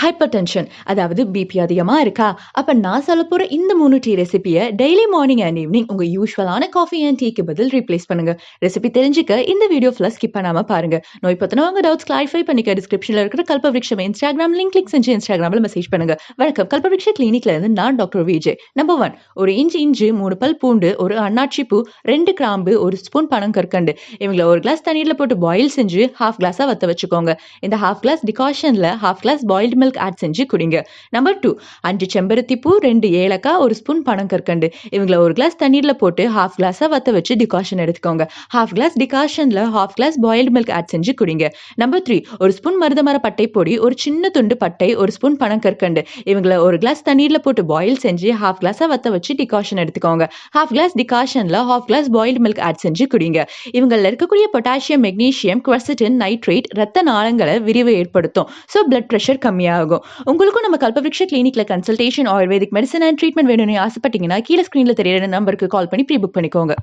Hyper tension அதாவது BP அதிகமாக இருக்கா? அப்போ நான் சொல்ல போகிற இந்த மூணு டீ ரெசிபியை டெய்லி மார்னிங் அண்ட் ஈவினிங் உங்கள் யூஸ்வலான காஃபி அண்ட் டீக்கு பதில் ரீப்ளேஸ் பண்ணுங்க. ரெசிபி தெரிஞ்சுக்க இந்த வீடியோ ஃபுல்லாக ஸ்கிப் பண்ணாமல் பாருங்க. நோய் பற்றின உங்கள் டவுட்ஸ் கிளாரிஃபை பண்ணிக்க டிஸ்கிரிப்ஷனில் இருக்கிற கல்பவிருஷம் இன்ஸ்டாகிராம் லிங்க் கிளிக் செஞ்சு இன்ஸ்டாகிராமில் மெசேஜ் பண்ணுங்க. வணக்கம். கல்பவிருஷ கிளினிக்ல இருந்து நான் டாக்டர் விஜய். நம்பர் ஒன் ஒரு இன்ச் இஞ்சி மூணு பல் பூண்டு ஒரு அண்ணாட்சி பூ ரெண்டு கிராம்பு ஒரு ஸ்பூன் பணம் கற்கண்டு. இவங்களை ஒரு கிளாஸ் தண்ணீரில் போட்டு பாயில் செஞ்சு ஹாஃப் கிளாஸாக வத்த வச்சுக்கோங்க. இந்த half glass டிகாஷனில் half glass boiled milk add செஞ்சு குடிங்க. நம்பர் டூ அஞ்சு செம்பருத்தி பூ ரெண்டு ஏலக்காய் ஒரு ஸ்பூன் பணம் கற்கண்டு இவங்களை ஒரு கிளாஸ் தண்ணீரில் போட்டு ஹாஃப் கிளாஸாக வத்த வச்சு டிகாஷன் எடுத்துக்கோங்க. Half glass டிகாஷனில் half glass boiled milk add செஞ்சு குடிங்க. நம்பர் த்ரீ ஒரு ஸ்பூன் மருதமர பட்டை பொடி ஒரு சின்ன துண்டு பட்டை ஒரு ஸ்பூன் பணம் கற்கண்டு இவங்களை ஒரு கிளாஸ் தண்ணீரில் போட்டு பாயில் செஞ்சு ஹாஃப் கிளாஸாக வத்த வச்சு டிகாஷன் எடுத்துக்கோங்க. Half glass டிகாஷனில் half glass boiled milk add செஞ்சு குடிங்க. இவங்களில் இருக்கக்கூடிய பொட்டாசியம் மெக்னீசியம் குவர்சிட்டின் நைட்ரேட் ரத்த நாளங்களை விரிவு ஏற்படுத்தும். ஸோ பிளட் ப்ரெஷர் கம்மியாக ஆகும் உங்களுக்கும் நம்ம Kalpavriksha கிளினிக்ல consultation ayurvedic medicine and treatment வேணும்னு ஆசைப்பட்டீங்கன்னா கீழே ஸ்க்ரீனில் தெரியுற நம்பருக்கு கால் பண்ணி ப்ரீ புக் பண்ணிக்கோங்க.